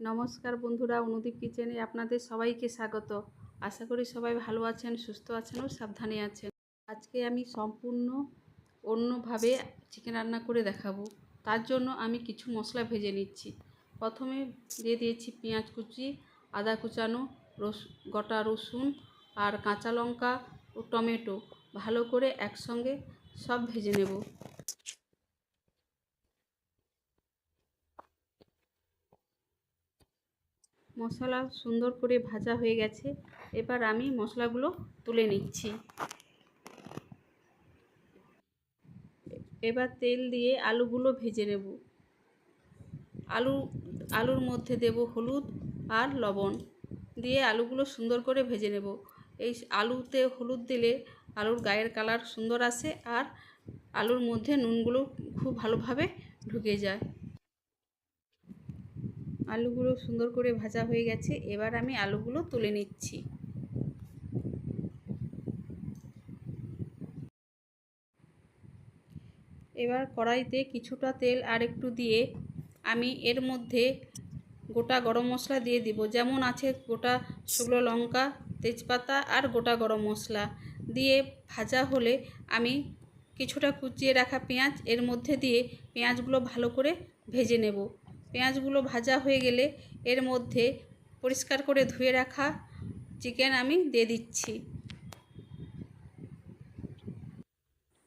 নমস্কার বন্ধুরা, অনুদীপ কিচেনে আপনাদের সবাইকে স্বাগত। আশা করি সবাই ভালো আছেন, সুস্থ আছেন ও সাবধানে আছেন। আজকে আমি সম্পূর্ণ অন্যভাবে চিকেন রান্না করে দেখাবো। তার জন্য আমি কিছু মশলা ভেজে নিচ্ছি। প্রথমে দিয়ে দিয়েছি পেঁয়াজ কুচি, আদা কুচানো রস গোটা রসুন আর কাঁচা লঙ্কা ও টমেটো। ভালো করে একসঙ্গে সব ভেজে নেব। মশলা সুন্দর করে ভাজা হয়ে গেছে। এবার আমি মশলাগুলো তুলে নিচ্ছি। এবার তেল দিয়ে আলুগুলো ভেজে নেব। আলু, আলুর মধ্যে দেব হলুদ আর লবণ। দিয়ে আলুগুলো সুন্দর করে ভেজে নেব। এই আলুতে হলুদ দিলে আলুর গায়ের কালার সুন্দর আসে আর আলুর মধ্যে নুনগুলো খুব ভালোভাবে ঢুকে যায়। আলুগুলো সুন্দর করে ভাজা হয়ে গেছে। এবার আমি আলুগুলো তুলে নিচ্ছি। এবার কড়াইতে কিছুটা তেল আর একটু দিয়ে আমি এর মধ্যে গোটা গরম মশলা দিয়ে দিব। যেমন আছে গোটা শুকনো লঙ্কা, তেজপাতা আর গোটা গরম মশলা। দিয়ে ভাজা হলে আমি কিছুটা কুচিয়ে রাখা পেঁয়াজ, এর মধ্যে দিয়ে পেঁয়াজগুলো ভালো করে ভেজে নেব। পেঁয়াজগুলো ভাজা হয়ে গেলে এর মধ্যে পরিষ্কার করে ধুয়ে রাখা চিকেন আমি দিয়ে দিচ্ছি।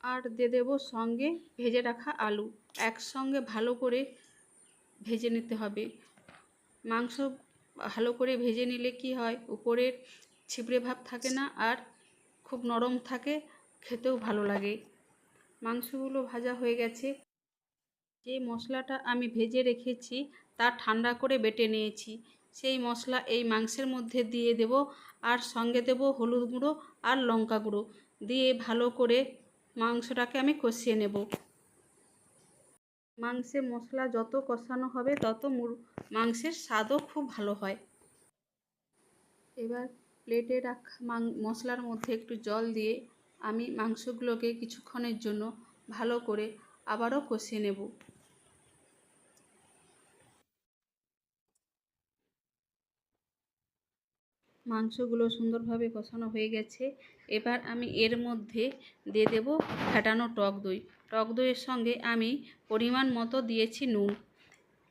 আর দিয়ে দেবো সঙ্গে ভেজে রাখা আলু। একসঙ্গে ভালো করে ভেজে নিতে হবে। মাংস ভালো করে ভেজে নিলে কি হয়? উপরের ছিবড়ে ভাব থাকে না আর খুব নরম থাকে, খেতেও ভালো লাগে। মাংসগুলো ভাজা হয়ে গেছে। যে মশলাটা আমি ভেজে রেখেছি, তা ঠান্ডা করে বেটে নিয়েছি। সেই মশলা এই মাংসের মধ্যে দিয়ে দেব আর সঙ্গে দেব হলুদ গুঁড়ো আর লঙ্কা গুঁড়ো। দিয়ে ভালো করে মাংসটাকে আমি কষিয়ে নেব। মাংসে মশলা যত কষানো হবে, তত মাংসের স্বাদও খুব ভালো হয়। এবার প্লেটে রাখা মশলার মধ্যে একটু জল দিয়ে আমি মাংসগুলোকে কিছুক্ষণের জন্য ভালো করে আবারও কষিয়ে নেব। মাংসগুলো সুন্দরভাবে কষানো হয়ে গেছে। এবার আমি এর মধ্যে দিয়ে দেব ফেটানো টক দই। টক দইয়ের সঙ্গে আমি পরিমাণ মতো দিয়েছি নুন।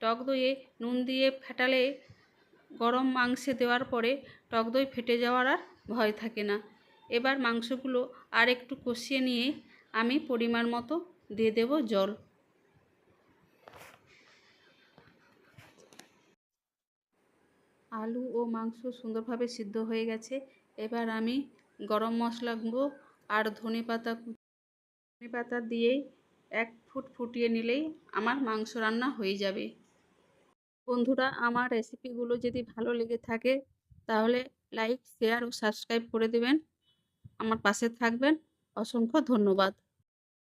টক দইয়ে নুন দিয়ে ফেটালে গরম মাংসে দেওয়ার পরে টক দই ফেটে যাওয়ার আর ভয় থাকে না। এবার মাংসগুলো আর একটু কষিয়ে নিয়ে আমি পরিমাণ মতো দিয়ে দেব জল। আলু ও মাংস সুন্দরভাবে সিদ্ধ হয়ে গেছে। এবার আমি গরম মশলা গুঁড়ো আর ধনে পাতা ধনে পাতা দিয়েই এক ফুট ফুটিয়ে নিলেই আমার মাংস রান্না হয়ে যাবে। বন্ধুরা, আমার রেসিপিগুলো যদি ভালো লেগে থাকে, তাহলে লাইক, শেয়ার ও সাবস্ক্রাইব করে দেবেন। আমার পাশে থাকবেন। অসংখ্য ধন্যবাদ।